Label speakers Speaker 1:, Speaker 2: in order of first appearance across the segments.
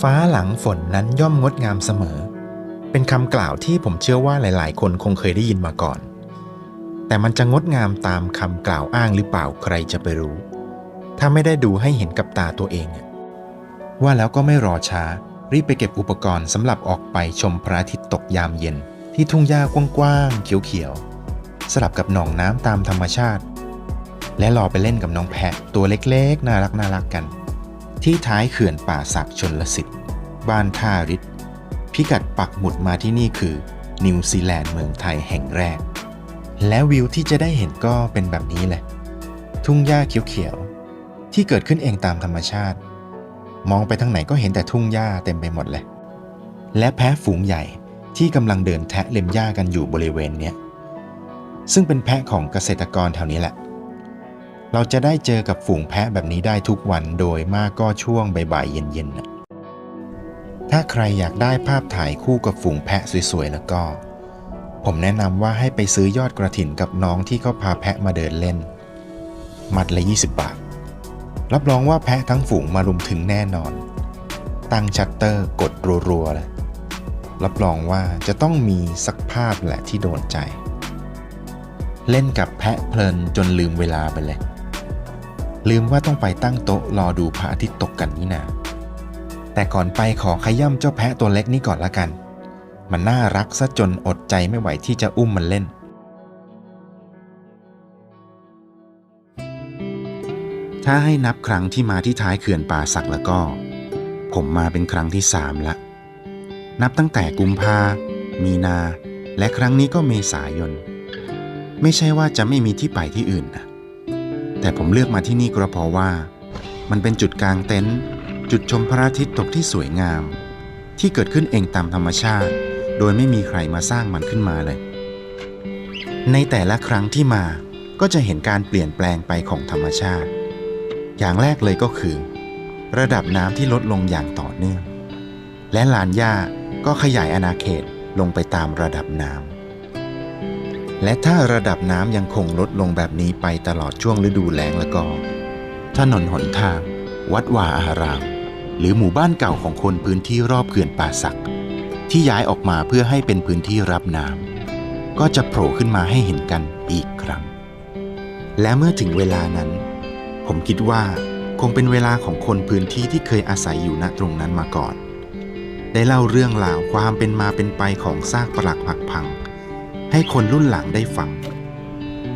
Speaker 1: ฟ้าหลังฝนนั้นย่อมงดงามเสมอ เป็นคำกล่าวที่ผมเชื่อว่าหลาย ๆ คนคงเคยได้ยินมาก่อน แต่มันจะงดงามตามคำกล่าวอ้างหรือเปล่าใครจะไปรู้ ถ้าไม่ได้ดูให้เห็นกับตาตัวเอง ว่าแล้วก็ไม่รอช้า รีบไปเก็บอุปกรณ์สำหรับออกไปชมพระอาทิตย์ตกยามเย็น ที่ทุ่งหญ้ากว้างๆเขียวๆสลับกับหนองน้ำตามธรรมชาติ และรอไปเล่นกับน้องแพะตัวเล็กๆ น่ารักน่ารักกัน ที่ท้ายเขื่อนป่าศักชนลสิทธิ์ บ้านท่าริศพิกัดปักหมุดมาที่นี่คือ นิวซีแลนด์เมืองไทยแห่งแรก และวิวที่จะได้เห็นก็เป็นแบบนี้แหละ ทุ่งหญ้าเขียวๆ ที่เกิดขึ้นเองตามธรรมชาติ มองไปทางไหนก็เห็นแต่ทุ่งหญ้าเต็มไปหมดเลย และแพะฝูงใหญ่ที่กำลังเดินแทะเล็มหญ้ากันอยู่บริเวณเนี้ยซึ่งเป็นแพะของเกษตรกรแถวนี้แหละ เราจะได้เจอกับฝูงแพะแบบนี้ได้ทุกวันโดยมากก็ช่วงบ่ายๆเย็นๆ ถ้าใครอยากได้ภาพถ่ายคู่กับฝูงแพะสวยๆแล้วก็ ผมแนะนำว่าให้ไปซื้อยอดกระถินกับน้องที่เขาพาแพะมาเดินเล่น มัดละ 20 บาท รับรองว่าแพะทั้งฝูงมารุมถึงแน่นอน ตั้งชัตเตอร์กดรัวๆเลยรับรองว่าจะต้องมีสักภาพแหละที่โดนใจ เล่นกับแพะเพลินจนลืมเวลาไปเลย ลืมว่าต้องไปตั้งโต๊ะรอดูพระอาทิตย์ตกกันนี่นาแต่ก่อนไปขอขย่ำเจ้าแพะตัวเล็กนี้ก่อนละกัน มันน่ารักซะจนอดใจไม่ไหวที่จะอุ้มมันเล่น ถ้าให้นับครั้งที่มาที่ท้ายเขื่อนป่าสักแล้วก็ ผมมาเป็นครั้งที่สามละ นับตั้งแต่กุมภา มีนา และครั้งนี้ก็เมษายน ไม่ใช่ว่าจะไม่มีที่ไปที่อื่นนะ แต่ผมเลือกมาที่นี่ก็เพราะว่า มันเป็นจุดกลางเต็นท์จุดชมพระอาทิตย์ตกที่สวยงาม ที่เกิดขึ้นเองตามธรรมชาติ โดยไม่มีใครมาสร้างมันขึ้นมาเลย ในแต่ละครั้งที่มาก็จะเห็นการเปลี่ยนแปลงไปของธรรมชาติ อย่างแรกเลยก็คือ ระดับน้ำที่ลดลงอย่างต่อเนื่อง และลานหญ้าก็ขยายอาณาเขตลงไปตามระดับน้ำ และถ้าระดับน้ำยังคงลดลงแบบนี้ไปตลอดช่วงฤดูแล้งแล้วก็ ถนนหนทาง วัดวาอาราม หรือหมู่บ้านเก่าของคนพื้นที่รอบเขื่อนป่าสัก ที่ย้ายออกมาเพื่อให้เป็นพื้นที่รับน้ำก็จะโผล่ขึ้นมาให้เห็นกันอีกครั้ง และเมื่อถึงเวลานั้น ผมคิดว่าคงเป็นเวลาของคนพื้นที่ที่เคยอาศัยอยู่ณตรงนั้นมาก่อน ได้เล่าเรื่องราวความเป็นมาเป็นไปของซากปรักหักพัง ให้คนรุ่นหลังได้ฟัง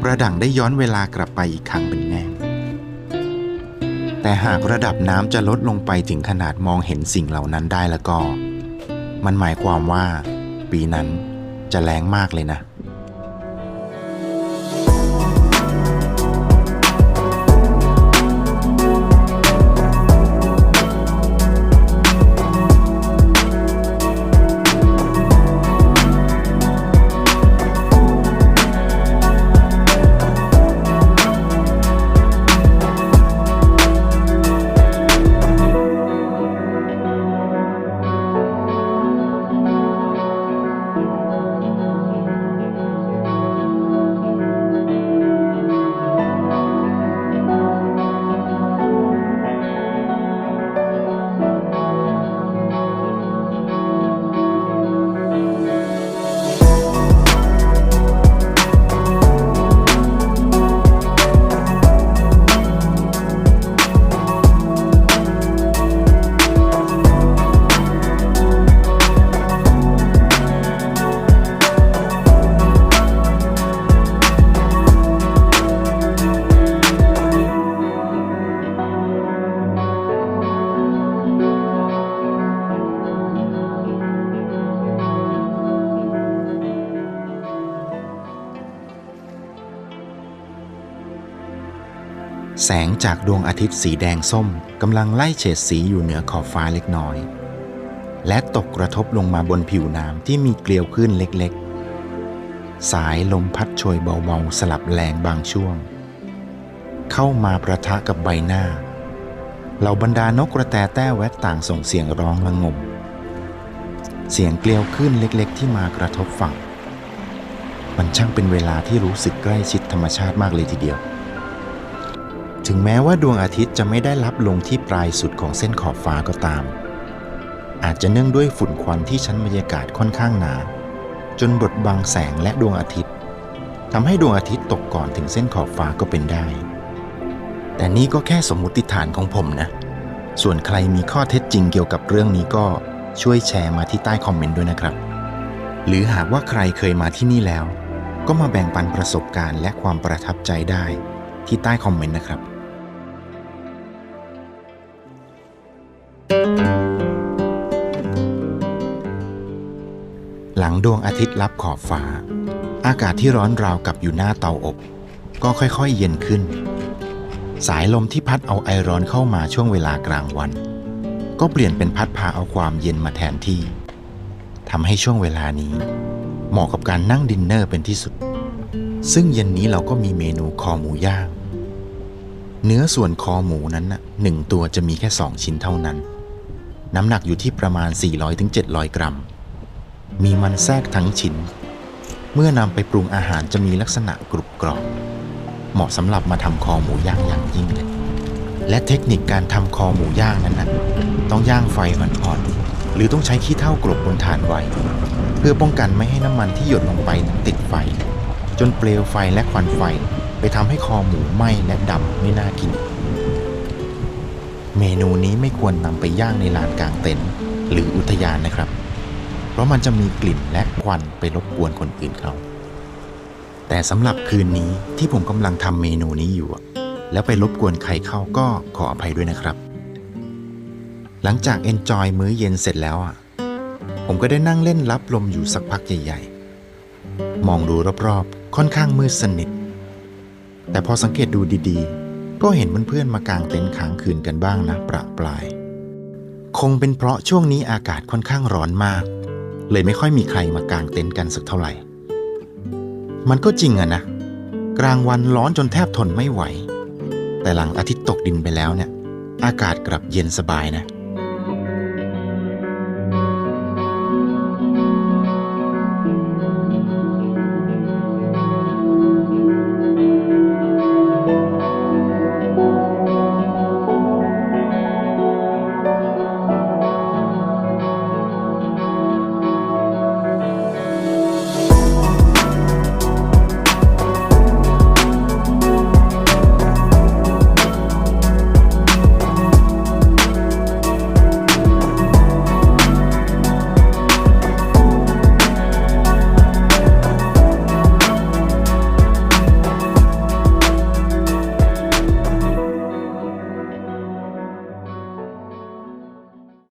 Speaker 1: ประดังได้ย้อนเวลากลับไปอีกครั้งเป็นแน่ แต่หากระดับน้ำจะลดลงไปถึงขนาดมองเห็นสิ่งเหล่านั้นได้แล้วก็ มันหมายความว่า ปีนั้นจะแรงมากเลยนะ สงจากดวงอาทิตย์สีแดงส้มกำลังไล่เฉดสีอยู่เหนือขอบฟ้าเล็กน้อย และตกกระทบลงมาบนผิวน้ำที่มีเกลียวขึ้นเล็กๆ สายลมพัดโชยเบาๆสลับแรงบางช่วง เข้ามาประทะกับใบหน้าเหล่าบรรดานกกระแตแต้แวดต่างส่งเสียงร้องระงม เสียงเกลียวขึ้นเล็กๆ ที่มากระทบฝั่ง มันช่างเป็นเวลาที่รู้สึกใกล้ชิดธรรมชาติมากเลยทีเดียว ถึงแม้ว่าดวงอาทิตย์จะไม่ได้ลับลงที่ปลายสุดของเส้นขอบฟ้าก็ตาม อาจจะเนื่องด้วยฝุ่นควันที่ชั้นบรรยากาศค่อนข้างหนา จนบดบังแสงและดวงอาทิตย์ทำให้ดวงอาทิตย์ตกก่อนถึงเส้นขอบฟ้าก็เป็นได้ แต่นี่ก็แค่สมมุติฐานของผมนะ ส่วนใครมีข้อเท็จจริงเกี่ยวกับเรื่องนี้ก็ช่วยแชร์มาที่ใต้คอมเมนต์ด้วยนะครับ หรือหากว่าใครเคยมาที่นี่แล้ว ก็มาแบ่งปันประสบการณ์และความประทับใจได้ที่ใต้คอมเมนต์นะครับ หลังดวงอาทิตย์ลับขอบฟ้า อากาศที่ร้อนราวกับอยู่หน้าเตาอบ ก็ค่อยๆเย็นขึ้น สายลมที่พัดเอาไอร้อนเข้ามาช่วงเวลากลางวัน ก็เปลี่ยนเป็นพัดพาเอาความเย็นมาแทนที่ทำให้ช่วงเวลานี้ เหมาะกับการนั่งดินเนอร์เป็นที่สุด ซึ่งเย็นนี้เราก็มีเมนูคอหมูย่าง เนื้อส่วนคอหมูนั้นน่ะหนึ่งตัวจะมีแค่2ชิ้นเท่านั้น น้ำหนักอยู่ที่ประมาณ 400-700 กรัม มีมันแทรกทั้งชิ้น เมื่อนำไปปรุงอาหารจะมีลักษณะกรุบกรอบ เหมาะสำหรับมาทำคอหมูย่างอย่างยิ่งเลย และเทคนิคการทำคอหมูย่างนั้นนะต้องย่างไฟอ่อนๆ หรือต้องใช้ขี้เถ้ากรบบนถ่านไว้ เพื่อป้องกันไม่ให้น้ำมันที่หยดลงไปนั้นติดไฟ จนเปลวไฟและควันไฟ ไปทำให้คอหมูไหม้และดำไม่น่ากิน เมนูนี้ไม่ควรนำไปย่างในลานกลางเต็นท์หรืออุทยานนะครับ เพราะมันจะมีกลิ่นและควันไปรบกวนคนอื่นเขา แต่สำหรับคืนนี้ที่ผมกำลังทำเมนูนี้อยู่ แล้วไปรบกวนใครเข้าก็ขออภัยด้วยนะครับ หลังจากเอนจอยมื้อเย็นเสร็จแล้วอะ ผมก็ได้นั่งเล่นรับลมอยู่สักพักใหญ่ๆ มองดูรอบๆ ค่อนข้างมืดสนิท แต่พอสังเกตดูดีๆ ก็เห็นเพื่อนๆมากางเต็นท์ค้างคืนกันบ้างนะประปราย คงเป็นเพราะช่วงนี้อากาศค่อนข้างร้อนมาก เลยไม่ค่อยมีใครมากางเต็นท์กันสักเท่าไหร่ มันก็จริงอะนะ กลางวันร้อนจนแทบทนไม่ไหว แต่หลังอาทิตย์ตกดินไปแล้วเนี่ย อากาศกลับเย็นสบายนะ